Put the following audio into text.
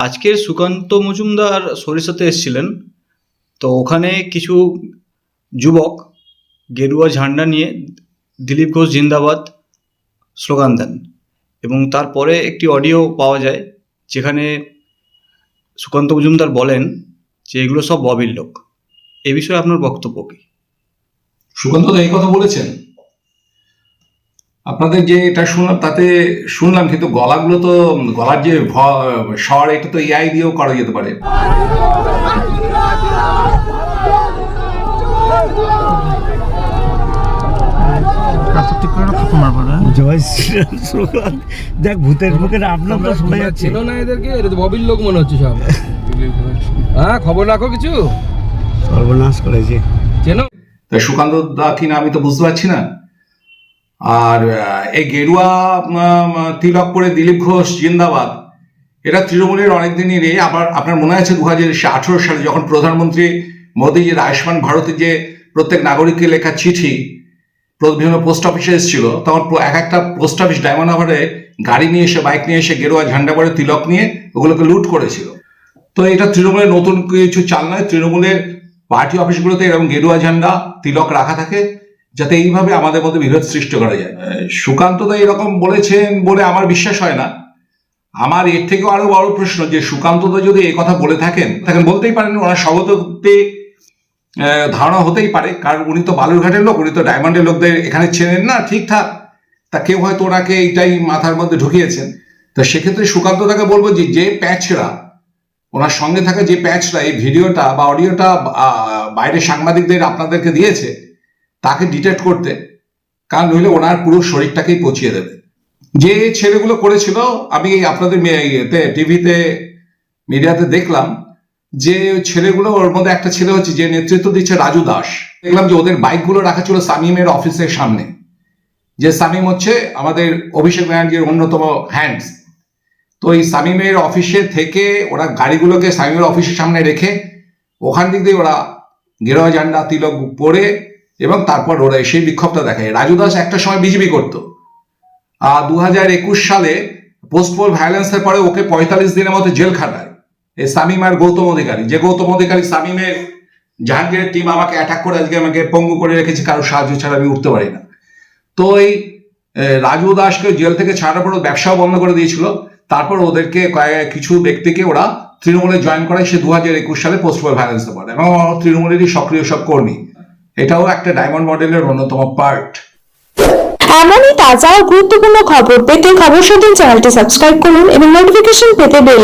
আজকের সুকান্ত মজুমদার সরিষাতে এসেছিলেন। তো ওখানে কিছু যুবক গেরুয়া ঝান্ডা নিয়ে দিলীপ ঘোষ জিন্দাবাদ স্লোগান দেন এবং তারপরে একটি অডিও পাওয়া যায় যেখানে সুকান্ত মজুমদার বলেন যে এগুলো সব ববির লোক। এ বিষয়ে আপনার বক্তব্য কি? সুকান্ত এই কথা বলেছেন? আপনাদের যে এটা শুনলাম তাতে শুনলাম কিন্তু গলাগুলো তো গলার যে স্বর এটা তো এআই দিয়েও করা যেতে পারে। দেখ ভূতের মুখে আপনার তো শোনা যাচ্ছে। চেনো না এদেরকে? এটা তো ববির লোক মনে হচ্ছে সব। হ্যাঁ খবর রাখো কিছু? সর্বনাশ করেছে। চেনো? তা সুকান্ত দা কিনা আমি তো বুঝতে পারছি না। আর এই গেরুয়া তিলক পরে দিলীপ ঘোষ, জিন্দাবাদ। এটা তৃণমূলের অনেকদিনই রে আবার আপনার মনে আছে দু হাজার আঠেরো সালে যখন প্রধানমন্ত্রী মোদীজির আয়ুষ্মান ভারতে যে প্রত্যেক নাগরিককে লেখা চিঠি বিভিন্ন পোস্ট অফিসে এসেছিল, তখন এক একটা পোস্ট অফিস ডায়মন্ড হারবারে গাড়ি নিয়ে এসে, বাইক নিয়ে এসে গেরুয়া ঝান্ডা পরে তিলক নিয়ে ওগুলোকে লুট করেছিল। তো এটা তৃণমূলের নতুন কিছু চাল নয়। তৃণমূলের পার্টি অফিসগুলোতে এরকম গেরুয়া ঝান্ডা, তিলক রাখা থাকে। যাতে এইভাবে আমাদের মধ্যে বিরোধ সৃষ্টি করা যায়। সুকান্ত দা এরকম বলেছেন বলে আমার বিশ্বাস হয় না। আমার এর থেকেও আরও বড় প্রশ্ন যে সুকান্ত দা যদি এই কথা বলে থাকেন তখন বলতেই পারেন ওনার স্বগততে ধারণা হতেই পারে। কারণ উনি তো বালুরঘাটের লোক উনি তো ডায়মন্ডের লোকদের এখানে চেনেন না ঠিকঠাক। তা কেউ হয়তো ওনাকে এইটাই মাথার মধ্যে ঢুকিয়েছেন। তো সেক্ষেত্রে সুকান্ত দাকে বলব যে যে প্যাচরা ওনার সঙ্গে থাকা যে প্যাচটা এই ভিডিওটা বা অডিওটা আহ, বাইরের সাংবাদিকদের আপনাদেরকে দিয়েছে তাকে ডিটেক্ট করতে। কারণ নইলে ওনার পুরো শরীরটাকেই পচিয়ে দেবে। যে ছেলেগুলো করেছিল, আমি আপনাদের ইয়েতে, টিভিতে, মিডিয়াতে দেখলাম যে ছেলেগুলো, ওর মধ্যে একটা ছেলে হচ্ছে যে নেতৃত্ব দিচ্ছে রাজু দাস। দেখলাম যে ওদের বাইকগুলো রাখা ছিল সামিমের অফিসের সামনে। যে সামিম হচ্ছে আমাদের অভিষেক ব্যানার্জির অন্যতম হ্যান্ডস তো এই সামিমের অফিসে থেকে ওরা গাড়িগুলোকে সামিমের অফিসের সামনে রেখে ওখান দিক দিয়ে ওরা গেরোয়া ঝান্ডা, তিলক পরে এবং তারপর ওরা সেই বিক্ষোভটা দেখায়। রাজু দাস একটা সময় বিজেপি করতো। আর দু হাজার একুশ সালে পোস্ট পোল ভায়োলেন্সের পরে ওকে পঁয়তাল্লিশ দিনের মতো জেল খাটায়। এই সামিম আর গৌতম অধিকারী। যে গৌতম অধিকারী সামিমের জাহাঙ্গীরের টিম আমাকে অ্যাটাক করে, আজকে আমাকে পঙ্গু করে রেখেছে, কারও সাহায্য ছাড়া আমি উঠতে পারি না। তো এই রাজু দাসকে জেল থেকে ছাড়ার পর ব্যবসাও বন্ধ করে দিয়েছিল। তারপর ওদেরকে কিছু ব্যক্তিকে ওরা তৃণমূলে জয়েন করায়। সে দু হাজার একুশ সালে পোস্ট পোল ভায়োলেন্সে পড়ে। এবং তৃণমূলেরই সক্রিয় সব কর্মী। এটাও একটা ডায়মন্ড মডেলের অন্যতম পার্ট এমনই তাজা ও গুরুত্বপূর্ণ খবর পেতে খবর সদিন চ্যানেলটি সাবস্ক্রাইব করুন এবং নোটিফিকেশন পেতে বেল